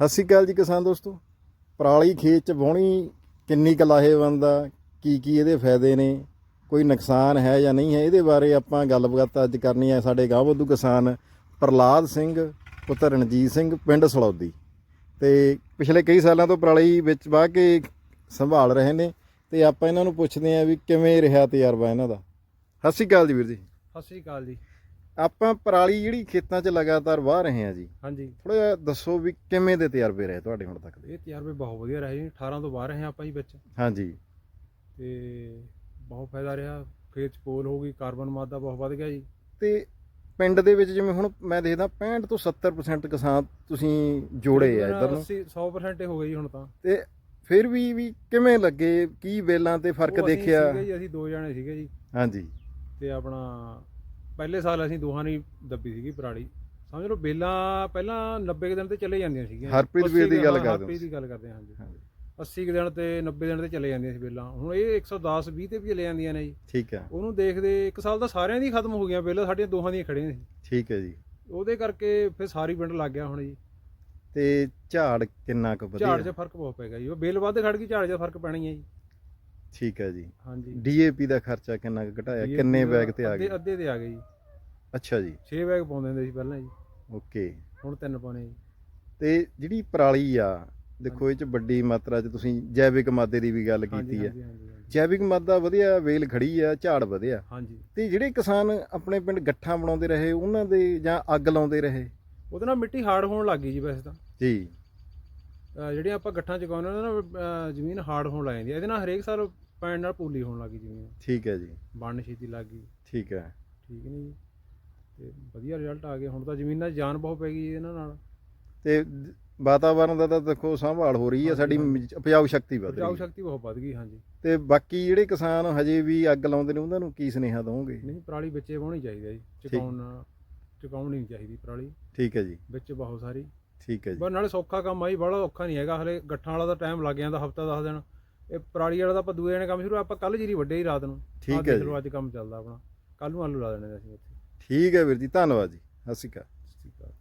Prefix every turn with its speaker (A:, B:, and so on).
A: ਸਤਿ ਸ਼੍ਰੀ ਅਕਾਲ ਜੀ ਕਿਸਾਨ ਦੋਸਤੋ। ਪਰਾਲੀ ਖੇਤ ਚ ਵਾਹੁਣੀ ਕਿੰਨੀ ਕੁ ਲਾਹੇਵੰਦ ਆ, ਕੀ ਕੀ ਇਹਦੇ ਫਾਇਦੇ ਨੇ, ਕੋਈ ਨੁਕਸਾਨ ਹੈ ਜਾਂ ਨਹੀਂ ਹੈ, ਇਹਦੇ ਬਾਰੇ ਆਪਾਂ ਗੱਲਬਾਤ ਅੱਜ ਕਰਨੀ ਹੈ ਸਾਡੇ ਗਾਂਵ ਬੱਧੂ ਕਿਸਾਨ ਪ੍ਰਲਾਦ ਸਿੰਘ, ਪੁੱਤਰ ਰਣਜੀਤ ਸਿੰਘ, ਪਿੰਡ ਸਲੌਦੀ। ਤੇ ਪਿਛਲੇ ਕਈ ਸਾਲਾਂ ਤੋਂ ਪਰਾਲੀ ਵਿੱਚ ਵਾਹ ਕੇ ਸੰਭਾਲ ਰਹੇ ਨੇ, ਤੇ ਆਪਾਂ ਇਹਨਾਂ ਨੂੰ ਪੁੱਛਦੇ ਆਂ ਵੀ ਕਿਵੇਂ ਰਿਹਾ ਤਜਰਬਾ ਇਹਨਾਂ ਦਾ। ਸਤਿ ਸ਼੍ਰੀ ਅਕਾਲ ਜੀ ਵੀਰ ਜੀ।
B: ਸਤਿ ਸ੍ਰੀ ਅਕਾਲ ਜੀ।
A: ਆਪਾਂ ਪਰਾਲੀ ਜਿਹੜੀ ਖੇਤਾਂ 'ਚ ਲਗਾਤਾਰ ਵਾਹ ਰਹੇ ਹਾਂ ਜੀ
B: ਹਾਂਜੀ।
A: ਥੋੜਾ ਜਿਹਾ ਦੱਸੋ ਵੀ ਕਿਵੇਂ ਦੇ ਤਜਰਬੇ ਰਹੇ ਤੁਹਾਡੇ ਹੁਣ ਤੱਕ ਦੇ?
B: ਇਹ ਤਜਰਬੇ ਬਹੁਤ ਵਧੀਆ ਰਹੇ ਜੀ 18 ਤੋਂ ਬਾਹਰ ਰਹੇ ਆਪਾਂ ਜੀ ਵਿੱਚ।
A: ਹਾਂਜੀ।
B: ਤੇ ਬਹੁਤ ਫਾਇਦਾ ਰਿਹਾ ਖੇਤ 'ਚ ਪੋਲ ਹੋ ਗਈ ਕਾਰਬਨ ਮਾਦਾ ਬਹੁਤ ਵੱਧ ਗਿਆ ਜੀ।
A: ਤੇ ਪਿੰਡ ਦੇ ਵਿੱਚ ਜਿਵੇਂ ਹੁਣ ਮੈਂ ਦੇਖਦਾ 65 ਤੋਂ 70% ਕਿਸਾਨ ਤੁਸੀਂ ਜੋੜੇ ਆ ਇਧਰ ਨੂੰ।
B: 80 100% ਹੀ ਗਈ ਹੁਣ ਤਾਂ।
A: ਤੇ ਫਿਰ ਵੀ ਵੀ ਕਿਵੇਂ ਲੱਗੇ? ਕੀ ਵੇਲਾਂ ਤੇ ਫ਼ਰਕ ਦੇਖਿਆ?
B: ਸੀਗੇ ਜੀ ਅਸੀਂ ਦੋ ਜਣੇ ਸੀਗੇ ਜੀ।
A: ਹਾਂਜੀ।
B: ਤੇ ਆਪਣਾ ਪਹਿਲੇ ਸਾਲ ਅਸੀਂ ਦੋਹਾਂ ਨੇ ਦੱਬੀ ਸੀਗੀ ਪਰਾਲੀ। ਸਮਝ ਲਓ ਬੇਲਾਂ ਪਹਿਲਾਂ 90 ਕੁ ਦਿਨ ਤੇ ਚਲੇ ਜਾਂਦੀਆਂ ਸੀਗੀਆਂ।
A: ਹਰਪ੍ਰੀਤ ਵੀਰ
B: 80
A: ਦੀ ਗੱਲ
B: ਹਾਂ,
A: ਕਰਦੇ ਹੋ।
B: ਹਰਪ੍ਰੀਤ ਦੀ ਗੱਲ ਕਰਦੇ ਹਾਂ ਹਾਂਜੀ।
A: ਹਾਂਜੀ।
B: 80 ਕੁ ਦਿਨ ਤੇ 90 ਦਿਨ ਤੇ ਚਲੇ ਜਾਂਦੀਆਂ ਸੀ ਬੇਲਾਂ। ਹੁਣ ਇਹ 110 20 ਤੇ ਵੀ ਚਲੇ ਜਾਂਦੀਆਂ ਨੇ ਜੀ।
A: ਠੀਕ ਹੈ।
B: ਉਹਨੂੰ ਦੇਖਦੇ ਇੱਕ ਸਾਲ ਦਾ ਸਾਰਿਆਂ ਦੀ ਖਤਮ ਹੋ ਗਈਆਂ ਬੇਲਾਂ ਸਾਡੀਆਂ ਦੋਹਾਂ ਦੀਆਂ ਖੜੀਆਂ ਸੀ।
A: ਠੀਕ ਹੈ ਜੀ।
B: ਉਹਦੇ ਕਰਕੇ ਫਿਰ ਸਾਰੀ ਪਿੰਡ ਲੱਗ ਗਿਆ ਹੁਣ ਜੀ।
A: ਤੇ ਝਾੜ ਕਿੰਨਾ ਕੁ
B: ਝਾੜ
A: ਵਧੀਆ
B: 'ਚ ਫ਼ਰਕ ਬਹੁਤ ਪੈ ਗਿਆ ਜੀ। ਉਹ ਬੇਲ ਵੱਧ ਖੜ ਗਈ ਝਾੜ 'ਚ ਫ਼ਰਕ ਪੈਣਾ ਹੀ ਹੈ ਜੀ।
A: ਠੀਕ ਹੈ ਜੀ।
B: ਹਾਂਜੀ।
A: ਡੀਏਪੀ ਦਾ ਖਰਚਾ ਕਿੰਨਾ ਕੁ ਘਟਾਇਆ?
B: DAP
A: ਕਿੰਨੇ
B: ਦਾ
A: ਬੈਗ ਤੇ ਆ
B: ਅੱਧੇ-
A: ਗਏ?
B: ਅੱਧੇ ਤੇ ਆ ਗਏ ਜੀ।
A: ਅੱਛਾ ਜੀ।
B: 6 ਬੈਗ ਪਾਉਂਦੇ ਹੁੰਦੇ ਸੀ ਪਹਿਲਾਂ ਜੀ।
A: ਓਕੇ।
B: ਹੁਣ ਤਿੰਨ ਪਾਉਣੇ ਜੀ।
A: ਤੇ ਜਿਹੜੀ ਪਰਾਲੀ ਆ ਦੇਖੋ ਇਹ ਚ ਵੱਡੀ ਮਾਤਰਾ ਚ ਤੁਸੀਂ ਜੈਵਿਕ ਮਾਦੇ ਦੀ ਵੀ ਗੱਲ ਕੀਤੀ ਹੈ।
B: ਹਾਂਜੀ ਹਾਂਜੀ ਹਾਂਜੀ।
A: ਜੈਵਿਕ ਮਾਦਾ ਵਧੀਆ ਵੇਲ ਖੜੀ ਆ ਝਾੜ ਵਧਿਆ।
B: ਹਾਂਜੀ।
A: ਤੇ ਜਿਹੜੇ ਕਿਸਾਨ ਆਪਣੇ ਪਿੰਡ ਗੱਠਾਂ ਬਣਾਉਂਦੇ ਰਹੇ ਉਹਨਾਂ ਦੇ ਜਾਂ ਅੱਗ ਲਾਉਂਦੇ ਰਹੇ?
B: ਉਹਦੇ ਨਾਲ ਮਿੱਟੀ ਹਾਰਡ ਹੋਣ ਲੱਗ ਗਈ ਜੀ ਵੈਸੇ ਤਾਂ।
A: ਜੀ।
B: ਜਿਹੜੀਆਂ ਆਪਾਂ ਗੱਠਾਂ ਚੁਕਾਉਂਦੇ ਉਹਨਾਂ ਨਾਲ ਜ਼ਮੀਨ ਹਾਰਡ ਹੋਣ ਲੱਗ ਜਾਂਦੀ ਹੈ ਇਹਦੇ ਨਾਲ ਹਰੇਕ ਸਾਲ ਪੈਣ ਨਾਲ ਪੂਲੀ ਹੋਣ ਲੱਗ ਜ਼ਮੀਨ।
A: ਠੀਕ ਹੈ ਜੀ।
B: ਬਣਨ ਛੇਤੀ ਲੱਗ ਗਈ।
A: ਠੀਕ ਹੈ।
B: ਠੀਕ ਨਹੀਂ ਜੀ। ਤੇ ਵਧੀਆ ਰਿਜ਼ਲਟ ਆ ਗਿਆ। ਹੁਣ ਤਾਂ ਜ਼ਮੀਨਾਂ 'ਚ ਜਾਨ ਬਹੁਤ ਪੈ ਗਈ ਜੀ ਇਹਨਾਂ ਨਾਲ।
A: ਤੇ ਵਾਤਾਵਰਣ ਦਾ ਤਾਂ ਦੇਖੋ ਸੰਭਾਲ ਹੋ ਰਹੀ ਹੈ ਸਾਡੀ। ਉਪਜਾਊ ਸ਼ਕਤੀ ਵਧ
B: ਉਪਜਾਊ
A: ਰਹੀ ਹੈ।
B: ਸ਼ਕਤੀ ਬਹੁਤ ਵੱਧ ਗਈ ਹਾਂਜੀ।
A: ਤੇ ਬਾਕੀ ਜਿਹੜੇ ਕਿਸਾਨ ਹਜੇ ਵੀ ਅੱਗ ਲਾਉਂਦੇ ਨੇ ਉਹਨਾਂ ਨੂੰ ਕੀ ਸੁਨੇਹਾ ਦਵੋਗੇ?
B: ਨਹੀਂ ਪਰਾਲੀ ਵਿੱਚੇ ਵਾਹੁਣੀ ਚਾਹੀਦੀ ਹੈ ਜੀ। ਚੁਕਾਉਣ ਚੁਕਾਉਣੀ ਚਾਹੀਦੀ ਪਰਾਲੀ।
A: ਠੀਕ ਹੈ ਜੀ।
B: ਵਿੱਚ ਬਹੁਤ ਸਾਰੀ।
A: ਠੀਕ ਹੈ ਜੀ।
B: ਪਰ ਨਾਲੇ ਸੌਖਾ ਕੰਮ ਆਈ ਬੜਾ ਔਖਾ ਨਹੀਂ ਹੈਗਾ ਹਲੇ ਗੱਠਾਂ ਵਾਲਾ ਤਾਂ ਟਾਈਮ ਲੱਗ ਜਾਂਦਾ ਹਫਤਾ 10 ਦਿਨ। ਇਹ ਪਰਾਲੀ ਵਾਲਾ ਤਾਂ ਆਪਾਂ ਦੂਏ ਜਣੇ ਕੰਮ ਸ਼ੁਰੂ ਆਪਾਂ ਕੱਲ ਜੀਰੀ ਵੱਡੇ ਹੀ ਰਾਤ ਨੂੰ।
A: ਠੀਕ ਹੈ ਜੀ।
B: ਅੱਜ ਕੰਮ ਚੱਲਦਾ ਆਪਣਾ। ਕੱਲ ਨੂੰ ਆਲੂ ਲਾ ਦੇਣੇ ਨੇ ਅਸੀਂ ਇੱਥੇ।
A: ਠੀਕ ਹੈ ਵੀਰ ਜੀ ਧੰਨਵਾਦ ਜੀ। ਸਤਿ ਸ਼੍ਰੀ ਅਕਾਲ।